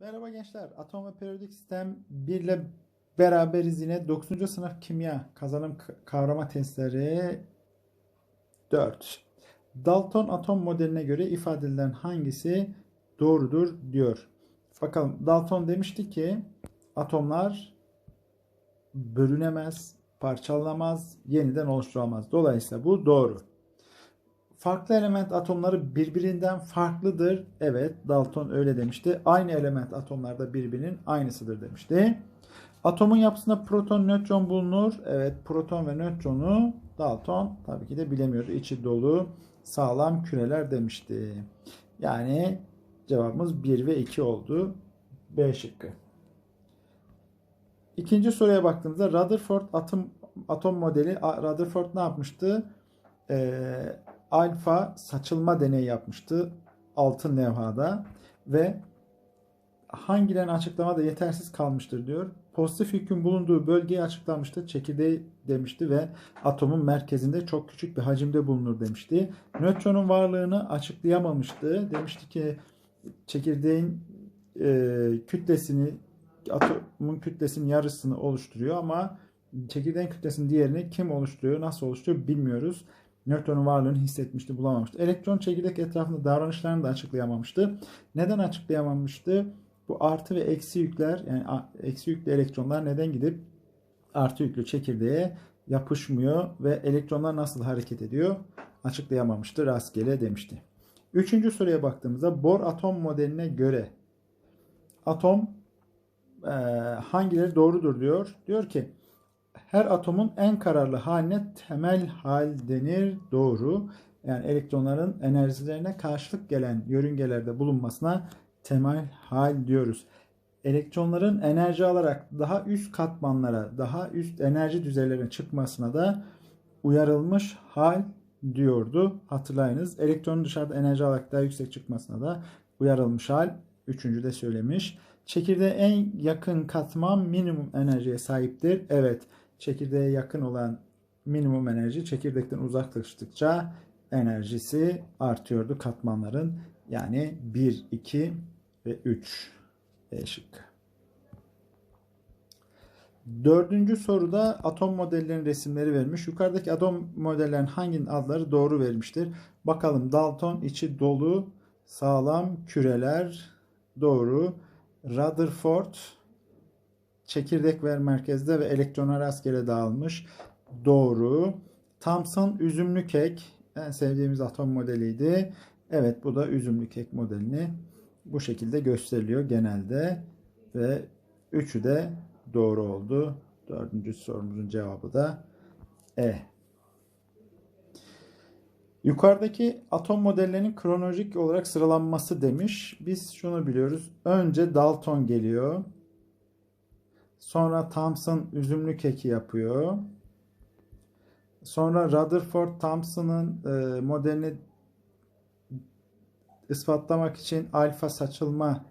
Merhaba gençler. Atom ve periyodik sistem 1 ile beraberiz yine 9. sınıf kimya kazanım kavrama testleri 4. Dalton atom modeline göre ifade edilen hangisi doğrudur diyor. Bakalım Dalton demişti ki atomlar bölünemez, parçalanamaz, yeniden oluşturulamaz. Dolayısıyla bu doğru. Farklı element atomları birbirinden farklıdır. Evet, Dalton öyle demişti. Aynı element atomlarda birbirinin aynısıdır demişti. Atomun yapısında proton, nötron bulunur. Evet, proton ve nötronu Dalton tabii ki de bilemiyordu. İçi dolu, sağlam küreler demişti. Yani cevabımız 1 ve 2 oldu. B şıkkı. İkinci soruya baktığımızda Rutherford atom atom modeli Rutherford ne yapmıştı? Ee, alfa saçılma deneyi yapmıştı altın levhada ve hangilerini açıklamada yetersiz kalmıştır diyor. Pozitif yükün bulunduğu bölgeyi açıklamıştı. Çekirdeği demişti ve atomun merkezinde çok küçük bir hacimde bulunur demişti. Nötronun varlığını açıklayamamıştı. Demişti ki çekirdeğin e, kütlesini atomun kütlesinin yarısını oluşturuyor ama çekirdeğin kütlesinin diğerini kim oluşturuyor, nasıl oluşturuyor bilmiyoruz. Nötronun varlığını hissetmişti, bulamamıştı. Elektron çekirdek etrafında davranışlarını da açıklayamamıştı. Neden açıklayamamıştı? Bu artı ve eksi yükler, yani eksi yüklü elektronlar neden gidip artı yüklü çekirdeğe yapışmıyor ve elektronlar nasıl hareket ediyor? Açıklayamamıştı, rastgele demişti. Üçüncü soruya baktığımızda Bohr atom modeline göre atom e, hangileri doğrudur diyor. Diyor ki her atomun en kararlı haline temel hal denir. Doğru. Yani elektronların enerjilerine karşılık gelen yörüngelerde bulunmasına temel hal diyoruz. Elektronların enerji alarak daha üst katmanlara, daha üst enerji düzeylerine çıkmasına da uyarılmış hal diyordu. Hatırlayınız. Elektronun dışarıda enerji alarak daha yüksek çıkmasına da uyarılmış hal. Üçüncü de söylemiş. Çekirdeğe en yakın katman minimum enerjiye sahiptir. Evet, çekirdeğe yakın olan minimum enerji çekirdekten uzaklaştıkça enerjisi artıyordu katmanların. Yani 1, 2 ve 3 E. Dördüncü soruda atom modellerinin resimleri verilmiş. Yukarıdaki atom modellerin hanginin adları doğru verilmiştir? Bakalım Dalton içi dolu sağlam küreler doğru. Rutherford çekirdek ver merkezde ve elektronlar rastgele dağılmış. Doğru. Thomson üzümlü kek en sevdiğimiz atom modeliydi. Evet bu da üzümlü kek modelini bu şekilde gösteriliyor genelde ve üçü de doğru oldu. Dördüncü sorumuzun cevabı da E. Yukarıdaki atom modellerinin kronolojik olarak sıralanması demiş. Biz şunu biliyoruz. Önce Dalton geliyor. Sonra Thomson üzümlü keki yapıyor. Sonra Rutherford Thomson'ın e, modelini ispatlamak için alfa saçılma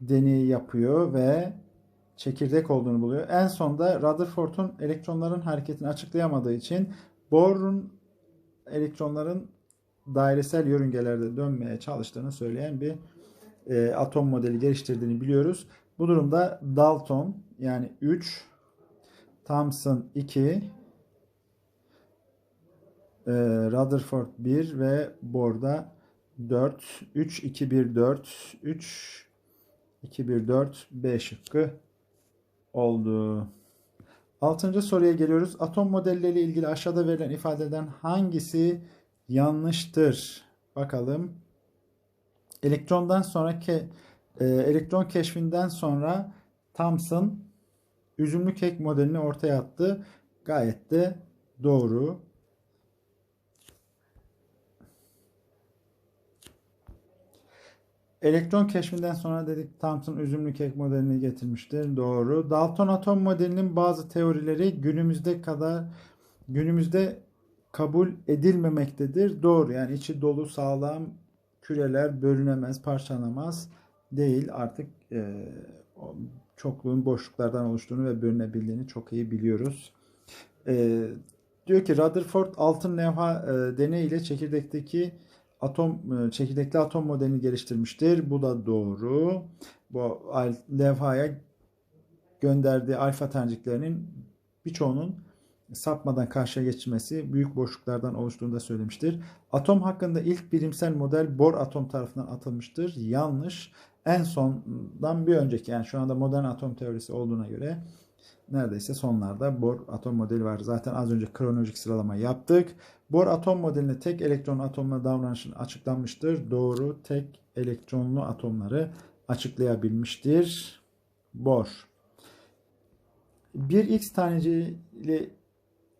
deneyi yapıyor ve çekirdek olduğunu buluyor. En sonda Rutherford'un elektronların hareketini açıklayamadığı için Bohr'un elektronların dairesel yörüngelerde dönmeye çalıştığını söyleyen bir e, atom modeli geliştirdiğini biliyoruz. Bu durumda Dalton yani 3, Thomson 2, e, Rutherford 1 ve Bohr'da 4, 3, 2, 1, 4, 3, 2, 1, 4, B şıkkı oldu. Altıncı soruya geliyoruz. Atom modelleriyle ilgili aşağıda verilen ifadeden hangisi yanlıştır? Bakalım. Elektrondan sonraki e, elektron keşfinden sonra Thomson üzümlü kek modelini ortaya attı. Gayet de doğru. Elektron keşfinden sonra dedik Thomson üzümlü kek modelini getirmiştir. Doğru. Dalton atom modelinin bazı teorileri günümüzde kadar günümüzde kabul edilmemektedir. Doğru. Yani içi dolu sağlam küreler bölünemez, parçalanamaz değil. Artık e, çokluğun boşluklardan oluştuğunu ve bölünebildiğini çok iyi biliyoruz. E, diyor ki Rutherford altın levha e, deneyiyle çekirdekteki atom e, çekirdekli atom modelini geliştirmiştir. Bu da doğru. bu levhaya gönderdiği alfa taneciklerinin birçoğunun sapmadan karşıya geçmesi büyük boşluklardan oluştuğunu da söylemiştir. Atom hakkında ilk bilimsel model Bohr atom tarafından atılmıştır. Yanlış. En sondan bir önceki yani şu anda modern atom teorisi olduğuna göre neredeyse sonlarda Bohr atom modeli var. Zaten az önce kronolojik sıralama yaptık. Bohr atom modelinde tek elektron atomla davranışın açıklanmıştır. Doğru tek elektronlu atomları açıklayabilmiştir. Bohr. Bir X taneciyle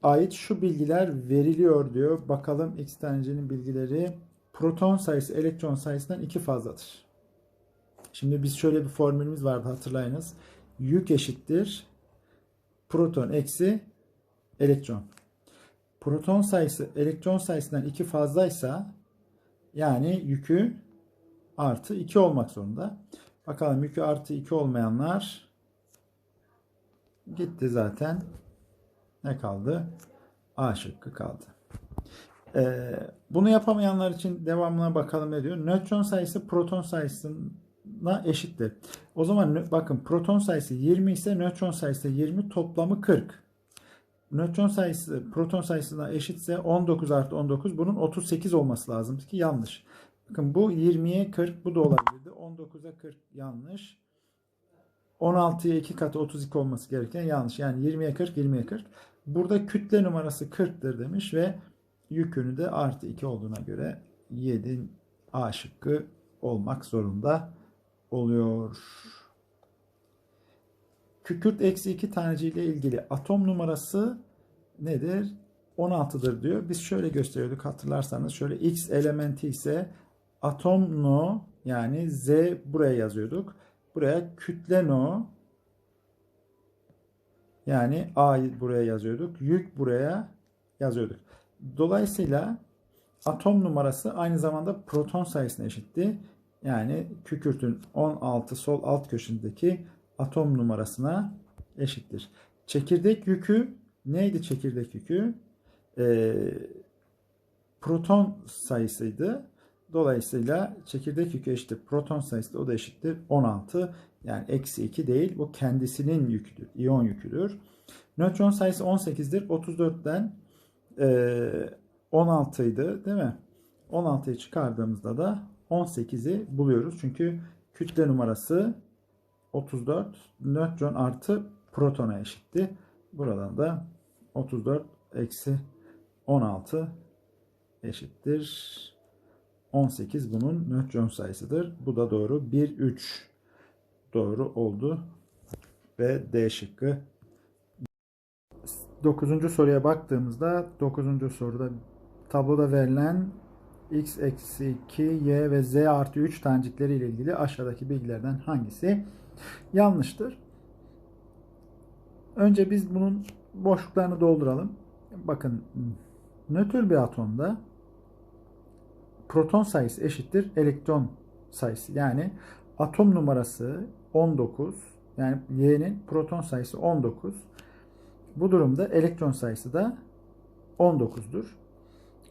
ait şu bilgiler veriliyor diyor. Bakalım X tanecinin bilgileri proton sayısı elektron sayısından iki fazladır. Şimdi biz şöyle bir formülümüz vardı hatırlayınız. Yük eşittir proton eksi elektron. Proton sayısı elektron sayısından 2 fazlaysa yani yükü artı 2 olmak zorunda. Bakalım yükü artı 2 olmayanlar gitti zaten. Ne kaldı? A şıkkı kaldı. Ee, bunu yapamayanlar için devamına bakalım ne diyor. Nötron sayısı proton sayısına eşittir. O zaman bakın proton sayısı 20 ise nötron sayısı 20 toplamı 40. Nötron sayısı proton sayısına eşitse 19 artı 19 bunun 38 olması lazım ki yanlış. Bakın bu 20'ye 40 bu da olabilirdi. 19'a 40 yanlış. 16'ya 2 katı 32 olması gereken yanlış. Yani 20'ye 40 20'ye 40. Burada kütle numarası 40'tır demiş ve yükünü de artı 2 olduğuna göre 7 A şıkkı olmak zorunda oluyor. Kükürt eksi 2 taneciyle ilgili atom numarası nedir? 16'dır diyor. Biz şöyle gösteriyorduk hatırlarsanız. Şöyle X elementi ise atom no yani Z buraya yazıyorduk. Buraya kütle no yani A buraya yazıyorduk. Yük buraya yazıyorduk. Dolayısıyla atom numarası aynı zamanda proton sayısına eşitti. Yani kükürtün 16 sol alt köşesindeki atom numarasına eşittir. Çekirdek yükü neydi çekirdek yükü? Ee, proton sayısıydı. Dolayısıyla çekirdek yükü eşittir. Proton sayısı da o da eşittir. 16. Yani eksi 2 değil. Bu kendisinin yüküdür. İyon yüküdür. Nötron sayısı 18'dir. 34'ten e, 16 idi değil mi? 16'yı çıkardığımızda da 18'i buluyoruz. Çünkü kütle numarası 34 nötron artı protona eşitti. Buradan da 34 eksi 16 eşittir. 18 bunun nötron sayısıdır. Bu da doğru. 1, 3 doğru oldu. Ve D şıkkı. 9. soruya baktığımızda 9. soruda tabloda verilen x eksi 2, y ve z artı 3 tanecikleri ile ilgili aşağıdaki bilgilerden hangisi yanlıştır? Önce biz bunun boşluklarını dolduralım. Bakın nötr bir atomda proton sayısı eşittir elektron sayısı. Yani atom numarası 19 yani y'nin proton sayısı 19. Bu durumda elektron sayısı da 19'dur.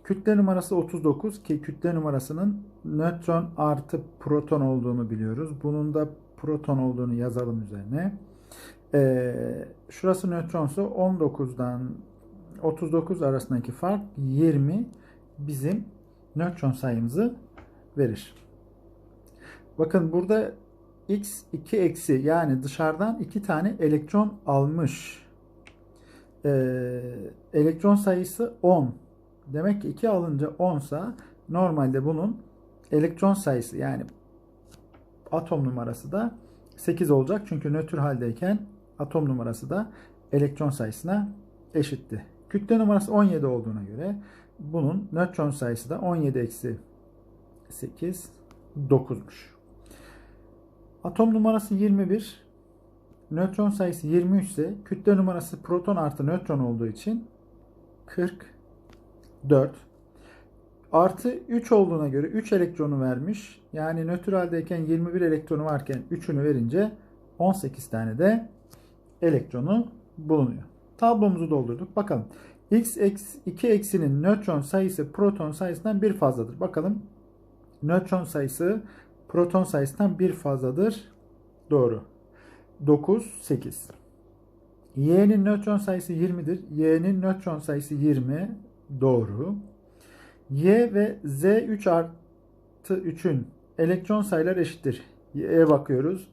Kütle numarası 39 ki kütle numarasının nötron artı proton olduğunu biliyoruz. Bunun da proton olduğunu yazalım üzerine. Ee, şurası nötronsa 19'dan 39 arasındaki fark 20 bizim nötron sayımızı verir. Bakın burada x 2 eksi yani dışarıdan 2 tane elektron almış. Ee, elektron sayısı 10. Demek ki 2 alınca 10 sa normalde bunun elektron sayısı yani atom numarası da 8 olacak. Çünkü nötr haldeyken atom numarası da elektron sayısına eşitti. Kütle numarası 17 olduğuna göre bunun nötron sayısı da 17 eksi 8 9'muş. Atom numarası 21. Nötron sayısı 23 ise kütle numarası proton artı nötron olduğu için 44. Artı 3 olduğuna göre 3 elektronu vermiş. Yani nötr haldeyken 21 elektronu varken 3'ünü verince 18 tane de elektronu bulunuyor. Tablomuzu doldurduk. Bakalım. X eksi 2 eksinin nötron sayısı proton sayısından bir fazladır. Bakalım. Nötron sayısı proton sayısından bir fazladır. Doğru. 9, 8. Y'nin nötron sayısı 20'dir. Y'nin nötron sayısı 20. Doğru. Y ve Z 3 artı 3'ün elektron sayıları eşittir. Y'ye bakıyoruz.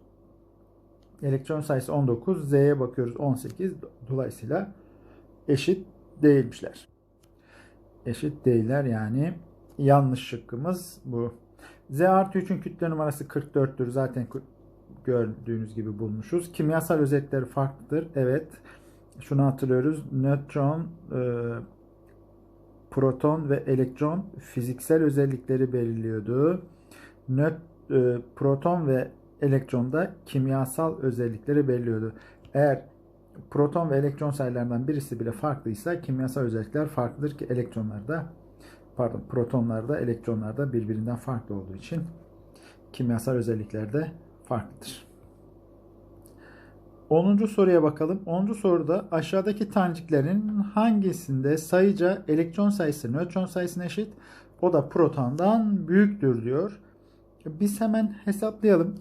Elektron sayısı 19. Z'ye bakıyoruz 18. Dolayısıyla eşit değilmişler. Eşit değiller yani. Yanlış şıkkımız bu. Z artı 3'ün kütle numarası 44'tür. Zaten gördüğünüz gibi bulmuşuz. Kimyasal özellikleri farklıdır. Evet. Şunu hatırlıyoruz. Nötron, e, proton ve elektron fiziksel özellikleri belirliyordu. Nöt, e, proton ve elektron da kimyasal özellikleri belirliyordu. Eğer proton ve elektron sayılarından birisi bile farklıysa kimyasal özellikler farklıdır ki elektronlarda pardon protonlarda elektronlarda birbirinden farklı olduğu için kimyasal özellikler de farklıdır. 10. soruya bakalım. 10. soruda aşağıdaki taneciklerin hangisinde sayıca elektron sayısı nötron sayısına eşit? O da protondan büyüktür diyor. Biz hemen hesaplayalım.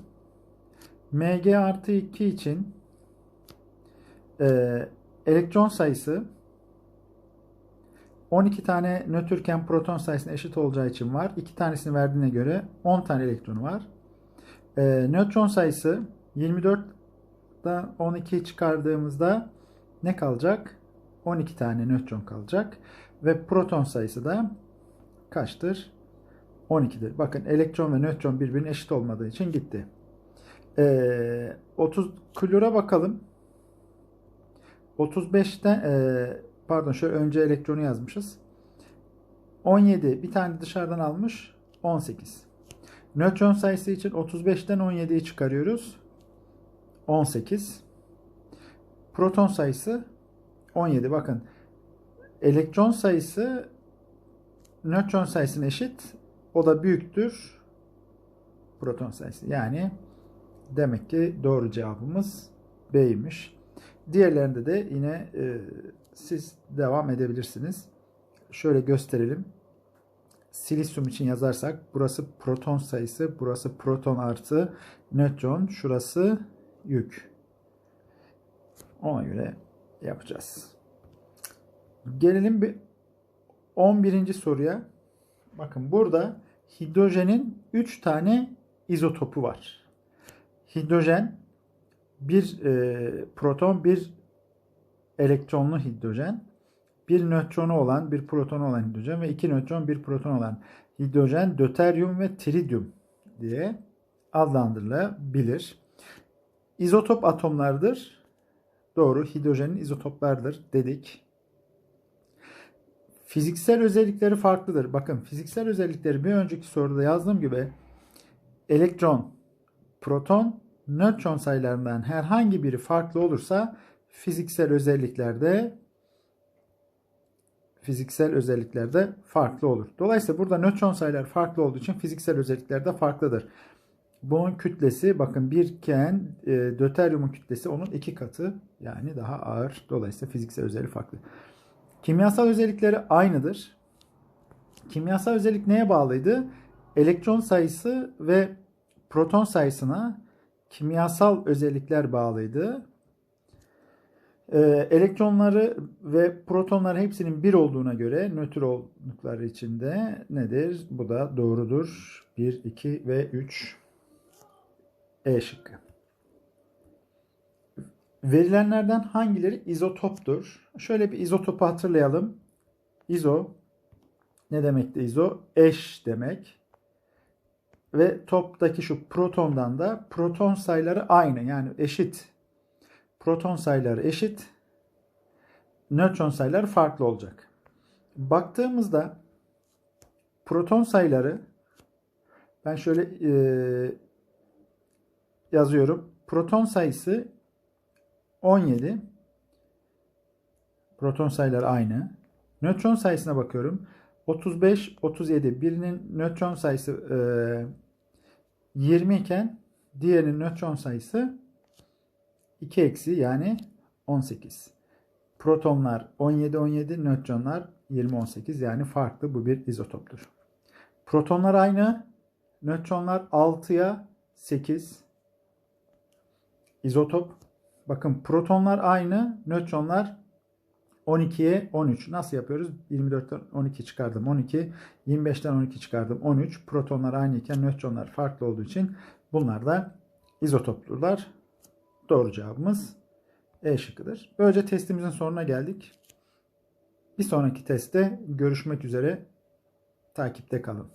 Mg artı 2 için e, elektron sayısı 12 tane nötrken proton sayısına eşit olacağı için var. 2 tanesini verdiğine göre 10 tane elektronu var. E, nötron sayısı 24'dan 12 çıkardığımızda ne kalacak? 12 tane nötron kalacak. Ve proton sayısı da kaçtır? 12'dir. Bakın elektron ve nötron birbirine eşit olmadığı için gitti. E, 30 klora bakalım. 35'ten e, pardon şöyle önce elektronu yazmışız. 17 bir tane dışarıdan almış 18. Nötron sayısı için 35'ten 17'yi çıkarıyoruz. 18. Proton sayısı 17. Bakın elektron sayısı nötron sayısına eşit. O da büyüktür proton sayısı. Yani demek ki doğru cevabımız B'ymiş. Diğerlerinde de yine e, siz devam edebilirsiniz. Şöyle gösterelim. Silisyum için yazarsak burası proton sayısı, burası proton artı nötron, şurası yük. Ona göre yapacağız. Gelelim bir 11. soruya. Bakın burada hidrojenin 3 tane izotopu var. Hidrojen bir e, proton, bir elektronlu hidrojen, bir nötronu olan, bir protonu olan hidrojen ve iki nötron, bir proton olan hidrojen, döteryum ve tridyum diye adlandırılabilir. İzotop atomlardır. Doğru, hidrojenin izotoplardır dedik. Fiziksel özellikleri farklıdır. Bakın fiziksel özellikleri bir önceki soruda yazdığım gibi elektron, proton, nötron sayılarından herhangi biri farklı olursa fiziksel özelliklerde fiziksel özelliklerde farklı olur. Dolayısıyla burada nötron sayılar farklı olduğu için fiziksel özellikler de farklıdır. Bunun kütlesi bakın birken e, döteryumun kütlesi onun iki katı yani daha ağır. Dolayısıyla fiziksel özelliği farklı. Kimyasal özellikleri aynıdır. Kimyasal özellik neye bağlıydı? Elektron sayısı ve proton sayısına kimyasal özellikler bağlıydı. Ee, elektronları ve protonlar hepsinin bir olduğuna göre nötr oldukları içinde nedir? Bu da doğrudur. 1, 2 ve 3 E şıkkı. Verilenlerden hangileri izotoptur? Şöyle bir izotopu hatırlayalım. İzo ne demekti izo? Eş demek. Ve toptaki şu protondan da proton sayıları aynı yani eşit. Proton sayıları eşit. Nötron sayıları farklı olacak. Baktığımızda proton sayıları ben şöyle e, yazıyorum. Proton sayısı 17. Proton sayıları aynı. Nötron sayısına bakıyorum. 35, 37. Birinin nötron sayısı e, 20 iken diğerinin nötron sayısı 2 eksi yani 18. Protonlar 17 17, nötronlar 20 18 yani farklı bu bir izotoptur. Protonlar aynı, nötronlar 6'ya 8. izotop. Bakın protonlar aynı, nötronlar 12'ye 13. Nasıl yapıyoruz? 24'ten 12 çıkardım 12. 25'ten 12 çıkardım 13. Protonlar aynı iken nötronlar farklı olduğu için bunlar da izotoplular. Doğru cevabımız E şıkkıdır. Böylece testimizin sonuna geldik. Bir sonraki testte görüşmek üzere. Takipte kalın.